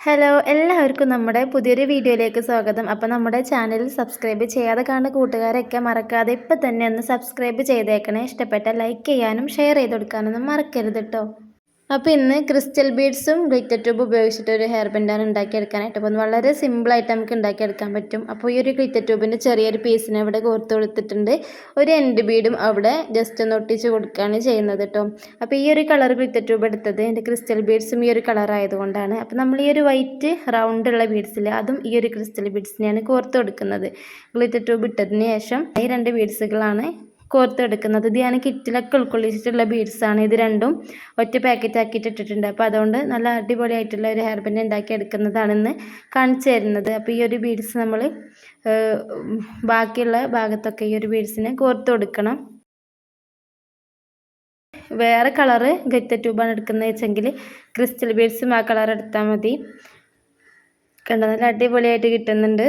Hello എല്ലാവർക്കും നമ്മുടെ പുതിയൊരു വീഡിയോയിലേക്ക് സ്വാഗതം. അപ്പോൾ നമ്മുടെ ചാനൽ സബ്സ്ക്രൈബ് ചെയ്യാതെ കാണുന്ന കൂട്ടുകാരൊക്കെ മറക്കാതെ ഇപ്പം തന്നെ ഒന്ന് സബ്സ്ക്രൈബ് ചെയ്തേക്കണേ. ഇഷ്ടപ്പെട്ട ലൈക്ക് ചെയ്യാനും ഷെയർ ചെയ്ത് കൊടുക്കാനൊന്നും മറക്കരുത് കേട്ടോ അപ്പോൾ ഇന്ന് ക്രിസ്റ്റൽ ബീഡ്സും ഗ്ലിറ്റർ ട്യൂബ് ഉപയോഗിച്ചിട്ട് ഒരു ഹെയർ ബെൻഡാണ് ഉണ്ടാക്കിയെടുക്കാനായിട്ട് അപ്പോൾ വളരെ സിമ്പിളായിട്ട് നമുക്ക് ഉണ്ടാക്കിയെടുക്കാൻ പറ്റും. അപ്പോൾ ഈ ഒരു ഗ്ലിറ്റർ ട്യൂബിന്റെ ചെറിയൊരു പീസിനെ ഇവിടെ കോർത്ത് കൊടുത്തിട്ടുണ്ട്. ഒരു എൻഡ് ബീഡും അവിടെ ജസ്റ്റ് ഒന്ന് ഒട്ടിച്ച് കൊടുക്കുകയാണ് ചെയ്യുന്നത് കേട്ടോ അപ്പോൾ ഈ ഒരു കളർ ഗ്ലിറ്റർ ട്യൂബ് എടുത്തത് എന്റെ ക്രിസ്റ്റൽ ബീഡ്സും ഈ ഒരു കളർ ആയതുകൊണ്ടാണ്. അപ്പോൾ നമ്മൾ ഈ ഒരു വൈറ്റ് റൗണ്ട് ഉള്ള ബീഡ്സിൽ അതും ഈ ഒരു ക്രിസ്റ്റൽ ബീഡ്സിനെയാണ് കോർത്ത് കൊടുക്കുന്നത്. ഗ്ലിറ്റർ ട്യൂബ് ഇട്ടതിന് ശേഷം ഈ രണ്ട് ബീഡ്സുകളാണ് കോർത്തെടുക്കുന്നത്. ധ്യാന കിറ്റിലൊക്കെ ഉൾക്കൊള്ളിച്ചിട്ടുള്ള ബീഡ്സാണ് ഇത് രണ്ടും ഒറ്റ പാക്കറ്റ് ആക്കിയിട്ട് ഇട്ടിട്ടുണ്ട്. അപ്പോൾ അതുകൊണ്ട് നല്ല അടിപൊളിയായിട്ടുള്ള ഒരു ഹെയർ ബാൻഡ് ഉണ്ടാക്കി എടുക്കുന്നതാണെന്ന് കാണിച്ചു തരുന്നത്. അപ്പോൾ ഈ ഒരു ബീഡ്സ് നമ്മൾ ബാക്കിയുള്ള ഭാഗത്തൊക്കെ ഈ ഒരു ബീഡ്സിനെ കോർത്ത് കൊടുക്കണം. വേറെ കളറ് ഗത്ത ട്യൂബാണ് എടുക്കുന്നത് വെച്ചെങ്കിൽ ക്രിസ്റ്റൽ ബീഡ്സും ആ കളർ എടുത്താൽ മതി. കണ്ടോ? നല്ല അടിപൊളിയായിട്ട് കിട്ടുന്നുണ്ട്.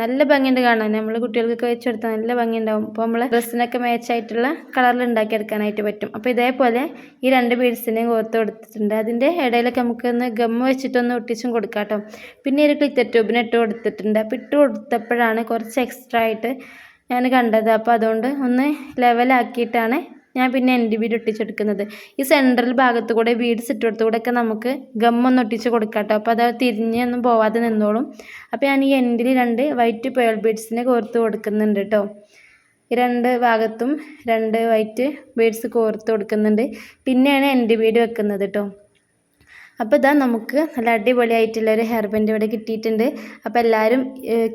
നല്ല ഭംഗിയുണ്ട് കാണാൻ. നമ്മൾ കുട്ടികൾക്കൊക്കെ വെച്ച് കൊടുത്താൽ നല്ല ഭംഗിയുണ്ടാവും. അപ്പോൾ നമ്മൾ ഡ്രസ്സിനൊക്കെ മാച്ചായിട്ടുള്ള കളറിൽ ഉണ്ടാക്കി എടുക്കാനായിട്ട് പറ്റും. അപ്പോൾ ഇതേപോലെ ഈ രണ്ട് ബീഡ്സിനെയും കോർത്ത് കൊടുത്തിട്ടുണ്ട്. അതിന്റെ ഇടയിലൊക്കെ നമുക്കൊന്ന് ഗമ്മ വെച്ചിട്ടൊന്ന് ഒട്ടിച്ചും കൊടുക്കാട്ടോ. പിന്നെ ഒരു ക്ലിറ്റർ ട്യൂബിന് ഇട്ട് കൊടുത്തിട്ടുണ്ട്. അപ്പോൾ ഇട്ട് കൊടുത്തപ്പോഴാണ് കുറച്ച് എക്സ്ട്രാ ആയിട്ട് ഞാൻ കണ്ടത്. അപ്പോൾ അതുകൊണ്ട് ഒന്ന് ലെവലാക്കിയിട്ടാണ് ഞാൻ പിന്നെ എന്റെ വീട് ഒട്ടിച്ചെടുക്കുന്നത്. ഈ സെൻട്രൽ ഭാഗത്ത് കൂടെ ബീഡ്സ് ചുറ്റുവടത്ത് കൂടെ ഒക്കെ നമുക്ക് ഗമ്മൊന്ന് ഒട്ടിച്ച് കൊടുക്കാം കേട്ടോ അപ്പോൾ അത് തിരിഞ്ഞൊന്നും പോവാതെ നിന്നോളും. അപ്പോൾ ഞാൻ ഈ എൻഡിൽ രണ്ട് വൈറ്റ് പേൾ ബീഡ്സിനെ കോർത്ത് കൊടുക്കുന്നുണ്ട് കേട്ടോ ഈ രണ്ട് ഭാഗത്തും രണ്ട് വൈറ്റ് ബീഡ്സ് കോർത്ത് കൊടുക്കുന്നുണ്ട്. പിന്നെയാണ് എന്റെ വീട് വെക്കുന്നത് കേട്ടോ അപ്പോൾ ഇതാ നമുക്ക് നല്ല അടിപൊളിയായിട്ടുള്ള ഒരു ഹെയർ ബാൻഡ് ഇവിടെ കിട്ടിയിട്ടുണ്ട്. അപ്പോൾ എല്ലാവരും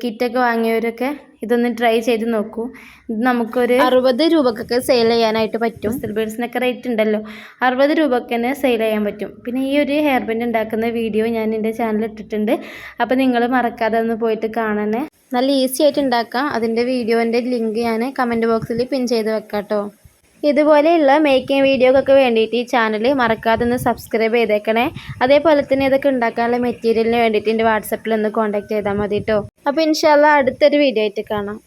കിറ്റൊക്കെ വാങ്ങിയവരൊക്കെ ഇതൊന്ന് ട്രൈ ചെയ്ത് നോക്കൂ. ഇത് നമുക്കൊരു അറുപത് രൂപക്കൊക്കെ സെയിൽ ചെയ്യാനായിട്ട് പറ്റും. സിൽബേഴ്സിനൊക്കെ റേറ്റ് ഉണ്ടല്ലോ. അറുപത് രൂപക്ക് തന്നെ സെയിൽ ചെയ്യാൻ പറ്റും. പിന്നെ ഈ ഒരു ഹെയർ ബാൻഡ് ഉണ്ടാക്കുന്ന വീഡിയോ ഞാൻ എന്റെ ചാനലിൽ ഇട്ടിട്ടുണ്ട്. അപ്പോൾ നിങ്ങൾ മറക്കാതെ ഒന്ന് പോയിട്ട് കാണണേ. നല്ല ഈസി ആയിട്ട് ഉണ്ടാക്കാം. അതിന്റെ വീഡിയോന്റെ ലിങ്ക് ഞാൻ കമന്റ് ബോക്സിൽ പിൻ ചെയ്ത് വെക്കാം കേട്ടോ ഇതുപോലെയുള്ള മേക്കിംഗ് വീഡിയോക്കൊക്കെ വേണ്ടിയിട്ട് ഈ ചാനൽ മറക്കാതെ ഒന്ന് സബ്സ്ക്രൈബ് ചെയ്തേക്കണേ. അതേപോലെ തന്നെ ഇതൊക്കെ ഉണ്ടാക്കാനുള്ള മെറ്റീരിയലിന് വേണ്ടിയിട്ട് എന്റെ വാട്സപ്പിൽ ഒന്ന് കോൺടാക്ട് ചെയ്താൽ മതി കേട്ടോ അപ്പോൾ ഇൻഷാല്ല അടുത്തൊരു വീഡിയോ ആയിട്ട് കാണാം.